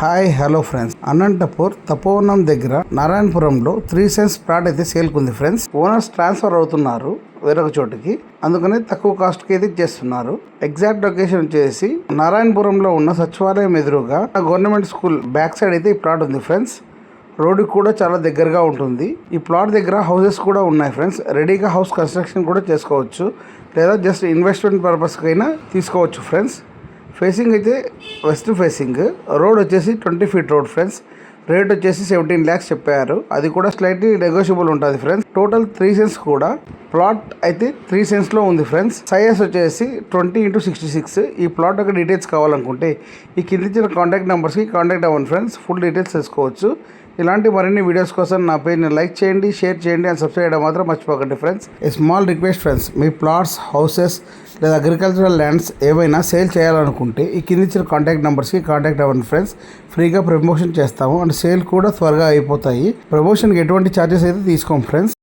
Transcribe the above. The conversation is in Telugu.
Hi hello friends. Anantapur Tapovanam దగ్గర నారాయణపురంలో త్రీ సెన్స్ ప్లాట్ అయితే సేల్కుంది ఫ్రెండ్స్. ఓనర్స్ ట్రాన్స్ఫర్ అవుతున్నారు వేరొక చోటుకి. అందుకనే తక్కువ కాస్ట్కి అయితే చేస్తున్నారు ఎగ్జాక్ట్ లొకేషన్ వచ్చేసి నారాయణపురంలో ఉన్న సచివాలయం ఎదురుగా గవర్నమెంట్ స్కూల్ బ్యాక్ సైడ్ అయితే ఈ ప్లాట్ ఉంది ఫ్రెండ్స్. రోడ్డుకి కూడా చాలా దగ్గరగా ఉంటుంది. ఈ ప్లాట్ దగ్గర హౌసెస్ కూడా ఉన్నాయి ఫ్రెండ్స్. రెడీగా హౌస్ కన్స్ట్రక్షన్ కూడా చేసుకోవచ్చు. లేదా జస్ట్ ఇన్వెస్ట్మెంట్ పర్పస్కైనా తీసుకోవచ్చు ఫ్రెండ్స్. ఫేసింగ్ అయితే వెస్ట్ ఫేసింగ్ రోడ్ వచ్చేసి twenty feet road friends rate వచ్చేసి సెవెంటీన్ ల్యాక్స్ చెప్పారు. అది కూడా స్లైట్లీ నెగోషియబుల్ ఉంటుంది ఫ్రెండ్స్ టోటల్ త్రీ సెన్స్ కూడా. ప్లాట్ అయితే త్రీ సెన్స్లో ఉంది ఫ్రెండ్స్. సైజ్ వచ్చేసి ట్వంటీ ఇంటూ సిక్స్టీ సిక్స్. ఈ ప్లాట్ యొక్క డీటెయిల్స్ కావాలనుకుంటే ఈ కింద ఇచ్చిన కాంటాక్ట్ నెంబర్స్కి కాంటాక్ట్ అవ్వండి ఫ్రెండ్స్. ఫుల్ డీటెయిల్స్ తెలుసుకోవచ్చు. ఇలాంటి మరిన్ని వీడియోస్ కోసం నా పేజ్ని లైక్ చేయండి షేర్ చేయండి అండ్ సబ్స్క్రైబ్ చేయడం మాత్రం మర్చిపోకండి friends. A small request friends me plots houses లేదా అగ్రికల్చరల్ ల్యాండ్స్ ఏవైనా సేల్ చేయాలనుకుంటే ఈ కింద ఇచ్చిన కాంటాక్ట్ నెంబర్స్కి కాంటాక్ట్ అవ్వండి ఫ్రెండ్స్. ఫ్రీగా ప్రమోషన్ చేస్తాము అండ్ సేల్ కూడా త్వరగా అయిపోతాయి. ప్రమోషన్కి ఎటువంటి ఛార్జెస్ అయితే తీసుకోం ఫ్రెండ్స్.